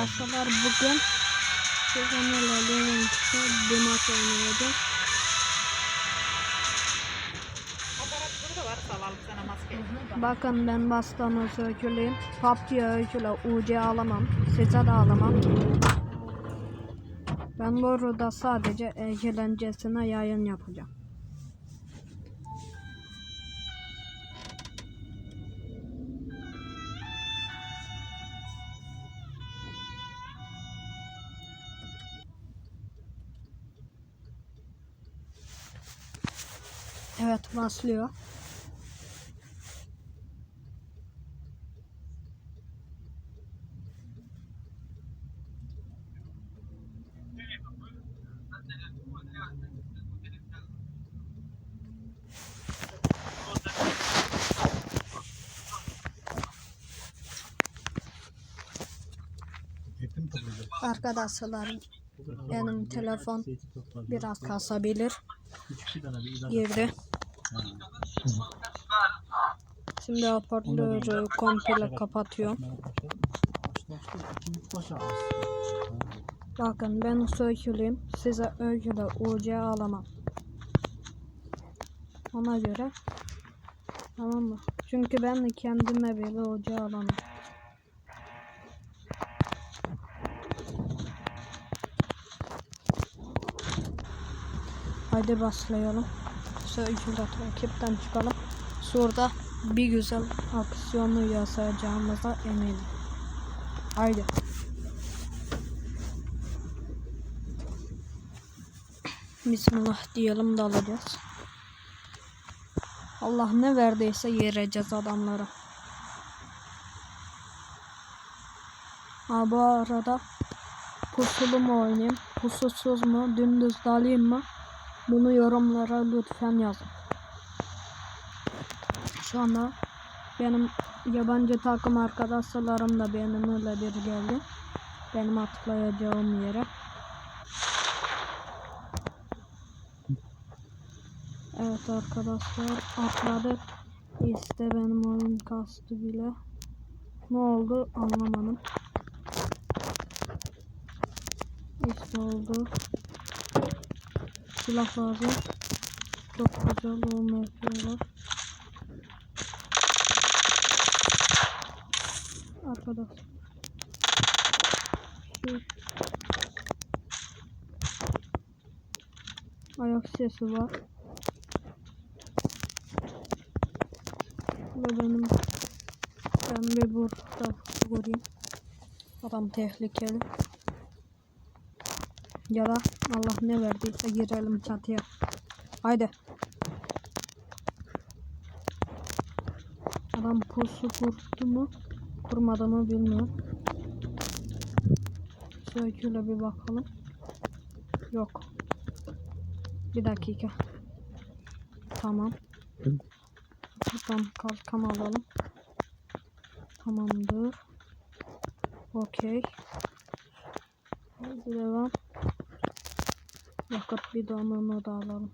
arkadaşlar bugün Sezonlarla Leven'de bir maç oynayacağız. Bakın ben bastan öykülüyüm. PUBG öyküle UC alamam. Size de alamam. Ben burada sadece eğlencesine yayın yapacağım. Evet başlıyor. Arkadaşlar benim telefon biraz kasabilir. Girdi. Şimdi hoparlörü komple kapatıyorum. Bakın ben söyleyeyim size öyle UC alamam. Ona göre tamam mı? Çünkü ben de kendime bile UC alamam. Hadi başlayalım. Söyleyiciler takipten çıkalım. Sonra bir güzel aksiyonu yaşayacağımıza eminim. Haydi. Bismillah diyelim dalacağız. Allah ne verdiyse yereceğiz adamlara. Ha bu arada pusulu mu oynayayım, pususuz mu, dümdüz dalayım mı? Bunu yorumlara lütfen yazın. Şu anda benim yabancı takım arkadaşlarım da benimle bir geldi. Benim atlayacağım yere. Evet arkadaşlar atladık. İşte benim oyun kastı bile. Ne oldu anlamadım. İşte oldu. Silah lazım. Çok güzel yapıyorlar. Arkadaş. Şu. Ayak sesi var. Ve benim ben bir burada vurayım. Adam tehlikeli. Ya da Allah ne verdiyse girelim çatıya. Haydi. Adam pusu kurdu mu? Kurmadı mı bilmiyorum. Şöyle bir bakalım. Yok. Bir dakika. Tamam. Buradan kalkan alalım. Tamamdır. Okey. Devam. Yakıt bidonunu da alalım.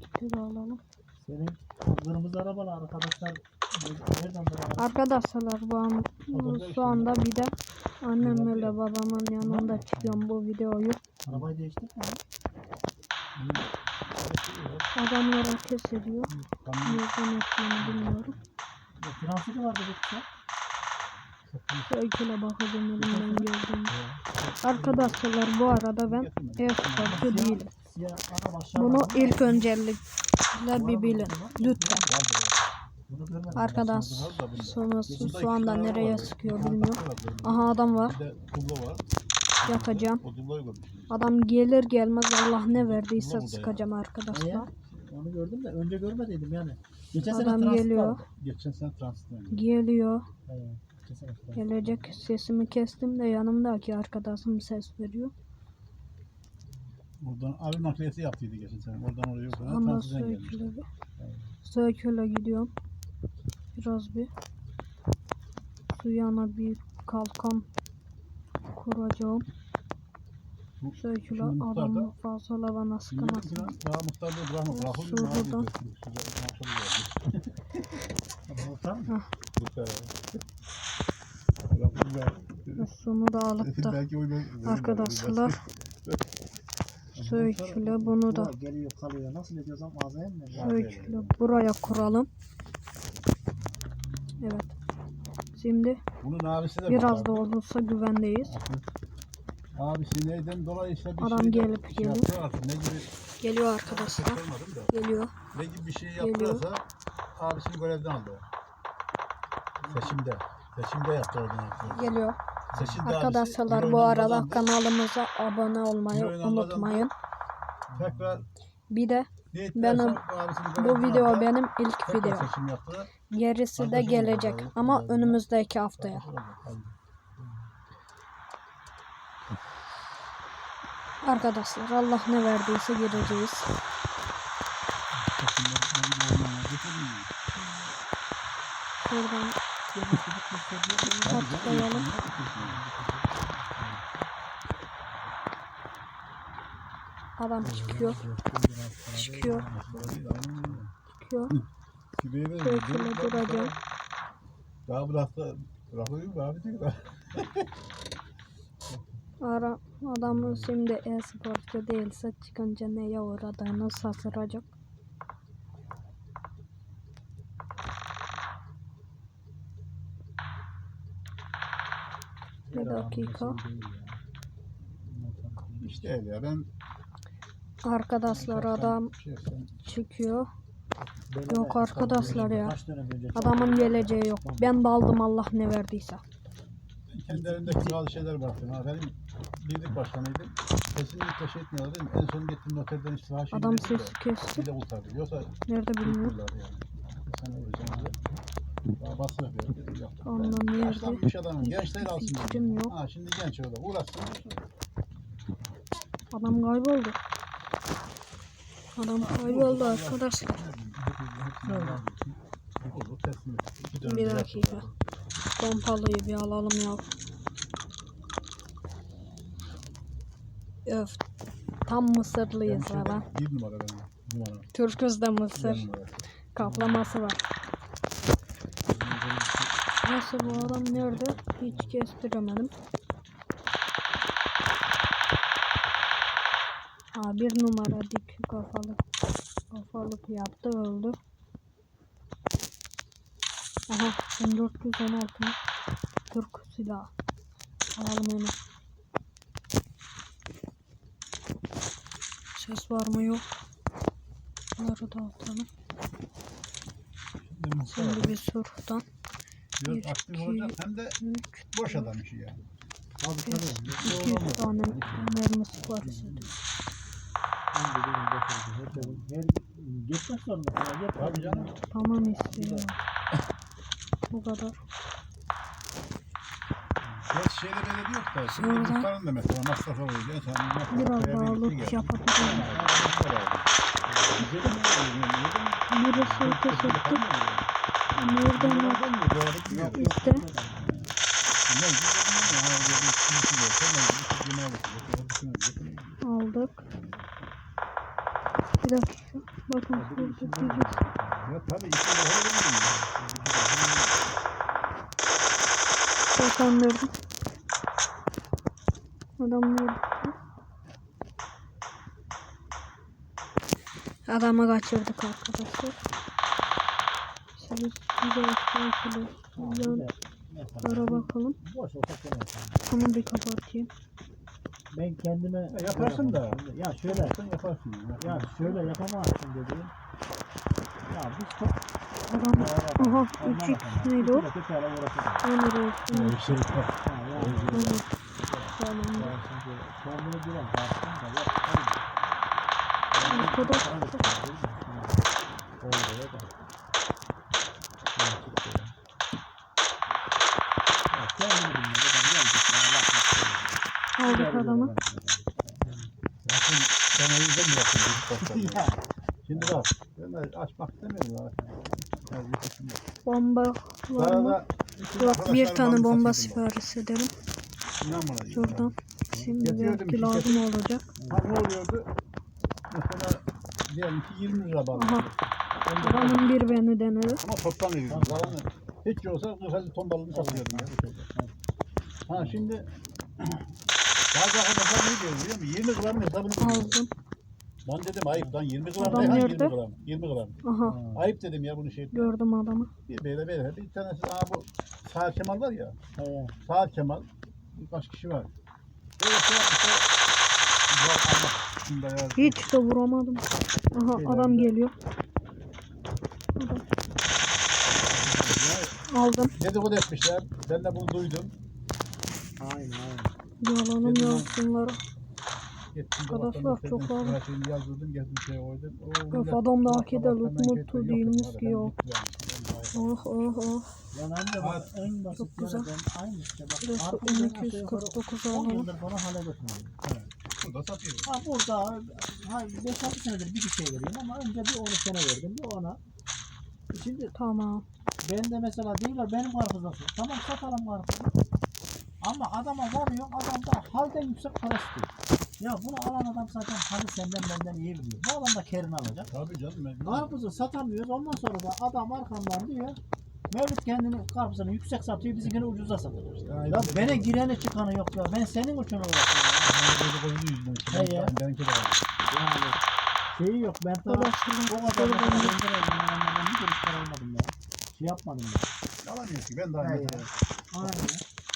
Kiti de alalım. Senin kırmızı arabalar arkadaşlar nereden Arkadaşlar bu an, şu anda bir de annemle babamın yanında çıkıyorum bu videoyu. arabayı değiştirme mi? Adamlar ateş ediyor. Tamam. Nereden ettiğini bilmiyorum. Fransızı vardı bir kısa. Öyküle bakacağım elimden gördüğüm. Arkadaşlar bu arada ben e-sporcu değilim. Bunu ilk öncelikle bir bilin. Lütfen. Arkadaş sonra şu anda nereye sıkıyor bilmiyorum. Aha adam var. Yakacağım. Adam gelir gelmez Allah ne verdiyse sıkacağım arkadaşlar. Onu gördüm de önce görmediydim yani. Geçen sene Adam transit geliyor. vardı. Geçen sene geldi. Geliyor. Sene transit. Gelecek sesimi kestim de yanımdaki arkadaşım ses veriyor. Oradan abi nakliyesi yaptıydı geçen sene. Oradan oraya yok. Ondan. Söğütü'le bir. Söğütü'yle gidiyorum. Biraz bir. Su yana bir kalkan kuracağım. Muhtar adamı da- fazla bana Şimdi sıkamazsın. daha muhtarlığı bırakma. Götürdük. Şurada Sunu da alıp da arkadaşlar Söğütü'yle bunu da? Söğütü'yle buraya kuralım. Evet. Şimdi Bunun abisi de biraz da olursa güvendeyiz. Abisi neyden dolayı işte bir Adam şey gelip şey geliyor. gibi Geliyor arkadaşlar. da. Geliyor. Ne gibi bir şey Geliyor. Abisini görevden aldı. Seçimde. Seçimde yaptı oradan. Geliyor. Seçimde Arkadaşlar bu kazandı. kanalımıza abone olmayı unutmayın. Tekrar Bir de Benim- bu video benim ilk video. Gerisi de gelecek ama önümüzdeki haftaya. Arkadaşlar Allah ne verdiyse gireceğiz. Şuradan atlayalım. Adam çıkıyor. Çıkıyor. Çıkıyor. Şöyle duracağım. Daha bıraktı. Bırakıyor mu abi? Diyor. Ara adamı şimdi e-sporcu değilse çıkınca neye uğradığını şaşıracak. Bir dakika. İşte öyle ya ben Arkadaşlar adam şey çıkıyor. Yok de- arkadaşlar ya. Adamın geleceği yok. Ben daldım Allah ne verdiyse. kendi elindeki bazı şeyler bıraktım. Ha, benim birlik başkanıydım. Kesinlikle şey etmiyorlar değil mi? En son gittim noterden istifa şeyi Adam de sesi kesti. Bir de kurtardı. Yoksa Nerede bilmiyorum. yıkıyorlardı yani. Sen vuracağım basın yapıyor. Ondan nerede? Yaşlanmış adamım. Gençler alsın. Fikrim yok. Ha şimdi genç orada. Uğraşsın. Adam kayboldu. Adam kayboldu arkadaşlar. Bir dakika. Pompalıyı bir alalım ya. Öf. Tam Mısırlıyız şeyde Bir numara benim. Numara. Türküz de Bir Mısır. Kaplaması var. Nasıl bu adam nerede? Hiç kestiremedim. Aa, bir numara dik kafalı. Kafalık yaptı öldü. Aha 1416 Türk silahı. Alalım hemen. Ses var mı yok. Bunları da atalım. Şimdi bir surftan. Biraz bir, aktif iki, olacak. Hem de 3 boş adam işi yani. Abi tabii. 200 tane mermisi var işte. Ben bakıyorum. Her, her geçmek zorunda. Ya, Geç Tabii canım. Tamam istiyor. Bu kadar. Ya şeyde belediye yok da. Şimdi muhtarın da mesela masrafa oluyor. En son Biraz daha loot yapabilirim. Ha, muhtar aldı. Nereden bak işte. Böyle bir dakika. Bakın şurada birisi. Ya tabii içinde öyle değil mi? Dokandırdım. Adam nerede? Adamı kaçırdık arkadaşlar. Siz istiyorsunuz. Yan ara bakalım. Onu bir kapatayım. Ben kendime... Ya yaparsın da. Ya şöyle, Sen yaparsın. ya şöyle yapamazsın dediğim. Ya biz çok... Adam aha 3x neydi o? İki dakika ara uğraşırız. Onur olsun. Aldık adamı. Zaten sen o yüzden mi. Şimdi bak. Ben açmak istemiyorum. Bomba var mı? Bak bir tane bomba bana sipariş edelim. Bana. Şuradan. Şimdi belki lazım olacak. Ha ne oluyordu? Mesela diyelim ki 20 lira bağlı. Aha. Adamın bir beni denedi. Ama toptan veriyorum. Hiç yoksa 40 ton balını satıyordum ya. Ha şimdi bazı arkadaşlar ne diyor biliyor musun? 20 gram hesabını. Aldım. Ben dedim ayıp lan 20 gram Adam ne lan 20 nerede? gram? 20 gram. Aha. Ayıp dedim ya bunu şey. Gördüm adamı. Bir böyle böyle bir tanesi aa bu Saat Kemal var ya. he. Saat Kemal birkaç kişi var. Böyle şey yapmışlar. Allah. Hiç de vuramadım. Aha adam geliyor. Adam. Aldım. Dedikodu etmişler. Ben de bunu duydum. Aynen, aynen. Yalanım Dedim, yansınlar. Gittim Arkadaşlar, dolaptan çok istedim, sağlam. her şeyini yazdırdım, geldim şeye koydum. O Öf, adam da hak eder, sabah loot hemen mutlu yapıyor, değilmiş yok ki ya. ben gittim Oh oh oh. Ben bak en basit Çok güzel. yerden aynı işte bak. Burası artık ben aşağı yukarı 1249 on alalım. yıldır satıyor. Ha burada ha 5-6 senedir bir kişiye veriyorum ama önce bir 10 sene verdim bir ona. Şimdi Tamam. Ben de mesela diyorlar benim karpuz nasıl? Tamam satalım karpuzu. Ama adama varıyor adam da halden yüksek para istiyor. Ya bunu alan adam zaten hani senden benden iyi biliyor. Bu adam da kerini alacak. Tabii canım. Ben, Karpuzu satamıyoruz ondan sonra da adam arkamdan diyor. Mevlüt kendini karpuzunu yüksek satıyor bizimkini ucuza satıyor. Ya, Ya bana gireni çıkanı yok ya. Ben senin için uğraşıyorum. He ya. Ben- de. Yani şeyi yok. Ben Arkadaşlar, o kadar ben-. Ben bir kuruş para almadım ya. Şey yapmadım ya. Yalan yok ki. Ben de aynı. He ya. Aynen.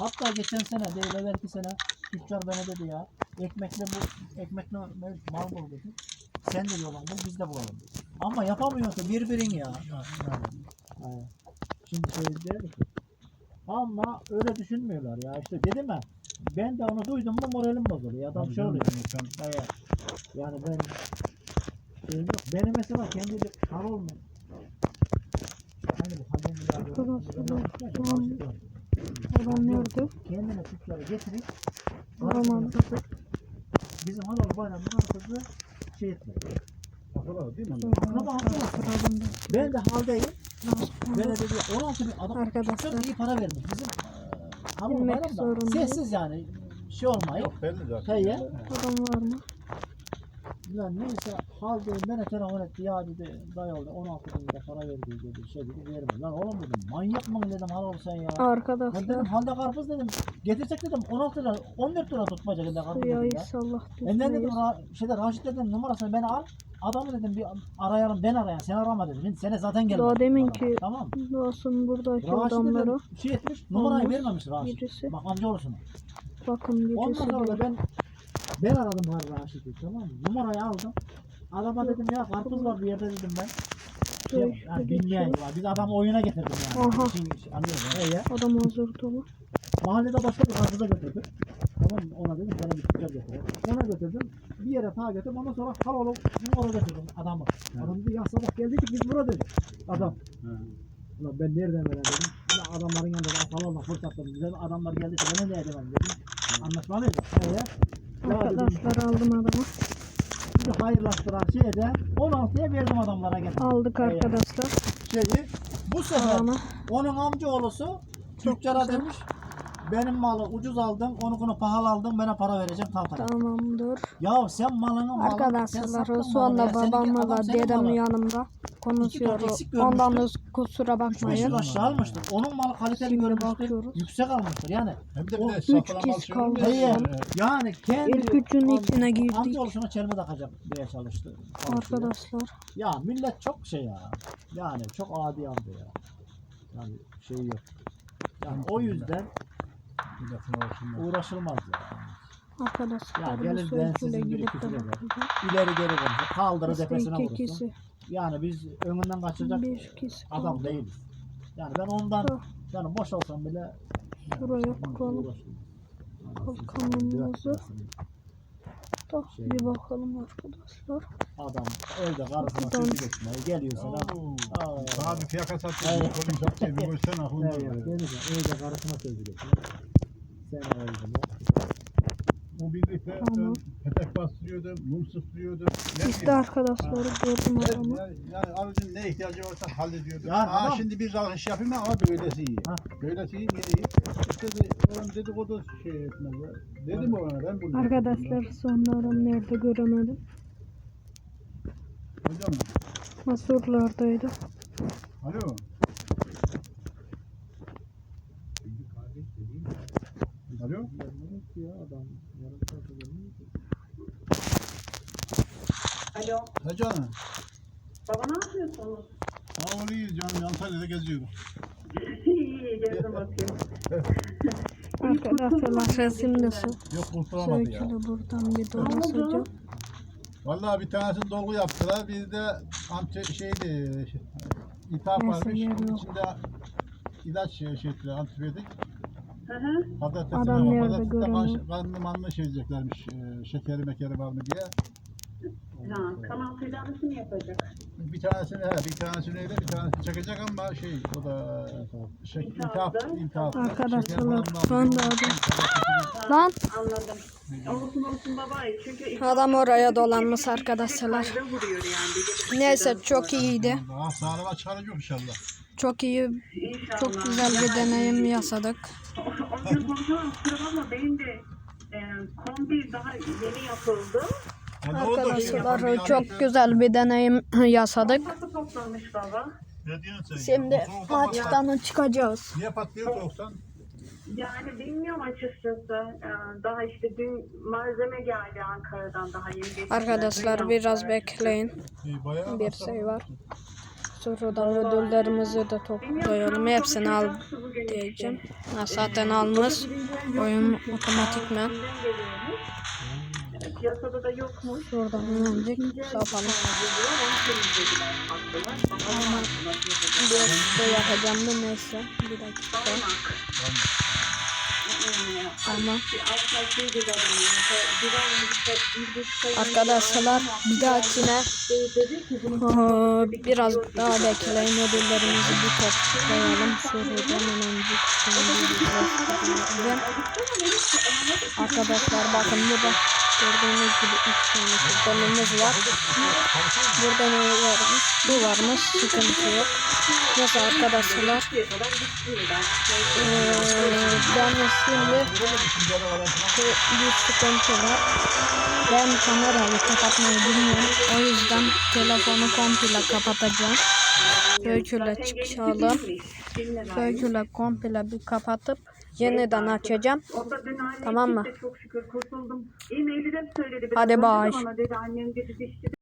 Hatta geçen sene değil evvelki sene tüccar bana dedi ya. Ekmekle bu ekmekle mal bul dedi. Sen de yolan bul biz de bulalım. Ama yapamıyorsun birbirin ya. Evet. Şimdi dedi ki. Ama öyle düşünmüyorlar ya. İşte dedim ya. Ben de onu duydum mu moralim bozuluyor. Adam Tabii şey canım, sen- Evet. Yani ben şey yok. Benim mesela kendi bir kar olmuyor. Hani bu haberini ya. Arkadaşlar, şu an- Adam nerede? Kendine tüccarı getirip Aman. satıp bizim halal bayramın arkası şey etmek. Akıllı değil mi? Ama da. ben de haldeyim. Ben de dedi 16 bin adam Arkadaşlar. tüccar iyi para vermiş. Bizim halal Bilmek zorundayım. sessiz yani şey olmayıp Yok belli zaten. He ya. Adam var mı? Lan neyse haldeyim bana telefon etti ya dedi dayı oldu 16 bin lira para verdi dedi şey dedi verme. Lan oğlum dedim manyak mı dedim halal sen ya. Ben Arkadaşlar. dedim halde karpuz dedim getirsek dedim 16 lira 14 lira tutmayacak dedim karpuz dedim ya. inşallah Benden dedim ra- şeyde Raşit dedim numarasını beni al. Adamı dedim bir arayalım ben arayan sen arama dedim. Şimdi sene zaten gelmedi. Daha demin ki Tamam. Doğsun buradaki Raşit adamlara dedim şey etmiş numarayı vermemiş Raşit. birisi. Bak amcaoğlusuna. Bakın birisi Ondan sonra ben ben aradım har Raşit'i tamam mı? Numarayı aldım. Adama dedim ya karpuz var bir yerde dedim ben. Şey, yani bilmeyen var. Biz adamı oyuna getirdim yani. Aha. Şey, şey. He ya. Adam hazır dolu. Mahallede başka bir karpuza götürdüm. Tamam mı? Ona dedim sana bir tüccar götürelim. Ona götürdüm. Bir yere ta götürdüm. Ondan sonra kal oğlum. Oraya götürdüm adamı. Adam dedi ya sabah geldik biz burada dedi. Adam. Ulan ben nereden öğrendim? Ya adamların yanında ben falanla fırsattım. Güzel adamlar geldi. Ben ne edemem dedim. Anlaşmalıydı. He ya. Dedim, Arkadaşlar aldım adamı. Bir hayırlaştıran şeyde 16'ya verdim adamlara gene. Aldık Evet. arkadaşlar. Şeyi bu sefer Adamı. onun amcaoğlusu güzel. demiş benim malı ucuz aldın, onu bunu pahalı aldın, bana para vereceğim kalkacak. Tamamdır. Ya sen malını Arkadaşlar şu anda babamla da dedem yanımda görmüştür. Ondan da kusura bakmayın. yıl aşağı almıştır. Onun malı kaliteli bakıyoruz. Yüksek almıştır yani. Hem de O bir de üç şey kaldı. Yani kendi İlk üçün içine girdik. amcaoğlusuna çelme takacak diye çalıştı. Arkadaşlar. Ya millet çok şey ya. Yani çok adi amca ya. Yani şey yok. Yani o yüzden. Uğraşılmaz ya. Arkadaşlar Ya gelir bakacağım. İleri geri konuşur. Kaldırı İşte tepesine vurursun. kişi. Yani biz önünden kaçacak Bir kişi adam kaldı. değiliz. Yani ben ondan Dur. yani boş olsam bile Şuraya kuralım. Kalkanımızı da Şey- bir bakalım arkadaşlar. Adam evde karısına sözü geçmeye geliyor sana. Oo. Aa. Sana bir fiyaka satıyor. Kolun satıyor. Bir. Evet, gelince evde karısına sözü geçiyor. Sen evde. O birlikte Tamam. petek bastırıyordu, mum sıflıyordu. Ne İşte bileyim. arkadaşlar gördüm adamı. yani, yani abicim ne ihtiyacı varsa hallediyordu. Ya Aa, adam- şimdi bir alış yapayım ama böylesi iyi. Ha. Böylesi iyi, iyi. İşte de, oğlum dedikodu şey etmez. Dedim ona ben bunu. Arkadaşlar sonları nerede göremedim. Hocam, Masurlardaydı. alo. Alo. Alo, Ha canım. baba ne yapıyorsunuz? Sağ ol iyiyiz canım. Antalya'da geziyoruz. İyi, gezdim bakayım. Arkadaşlar resimde su. Yok kurtulamadı ya. Şöyle buradan bir dolaşacağım. Vallahi bir tanesini dolgu yaptılar. Bir de anti şeydi iltihap Neyse, varmış. yer yok. içinde ilaç şey, şey ettiler, antibiyotik. Hı hı. Patatesine Adam bak, nerede patateste göremiyor? kan- kanlı manlı şey diyeceklermiş. E, şekeri mekeri var mı diye. Ha, kanal tedavisi mi yapacak? Bir tanesini he, bir tanesini öyle, bir tanesini çekecek ama şey, o da şey, iltihap, İltihaplı. iltihap. Arkadaşlar, var anda adam- Ha, Lan Anladım. Olsun olsun baba. Çünkü adam oraya dolanmış arkadaşlar. Fayda vuruyor yani. Neyse çok iyiydi. Daha sağlama çıkaracak inşallah. Çok iyi, İnşallah. çok güzel bir deneyim yaşadık. O gün konuşamam. Kusura bakma. Benim de e, kombi daha yeni yapıldı. Arkadaşlar çok güzel bir deneyim yaşadık. Kapı toplamış baba. Ne diyorsun sen? Şimdi maçtan çıkacağız. Niye patlıyor soğuktan? Yani bilmiyorum açıkçası. Ee, Daha işte dün malzeme geldi Ankara'dan daha yeni. Arkadaşlar biraz bekleyin. Bayağı Bir şey var. Sonradan ödüllerimizi de toplayalım. Hepsini al diyeceğim. Ha, zaten almış. Oyun otomatikmen. Piyasada da yokmuş. Şuradan hemencik sapalım. Bir şey yapacağım da neyse. Bir dakika. Arkadaşlar bir dahakine biraz daha bekleyin ödüllerimizi bir toplayalım. Şimdi göstereyim. Arkadaşlar bakın burada gördüğünüz gibi üç tane kuponumuz var. Burada ne varmış? Bu varmış. Sıkıntı yok. Neyse arkadaşlar. Ee, ben şimdi bir- sıkıntı var. Ben kamerayı kapatmayı bilmiyorum. O yüzden telefonu komple kapatacağım. Böyle çıkalım. Böyle komple bir kapatıp yeniden açacağım. Tamam mı? Çok şükür kurtuldum. De söyledi. Hadi Biraz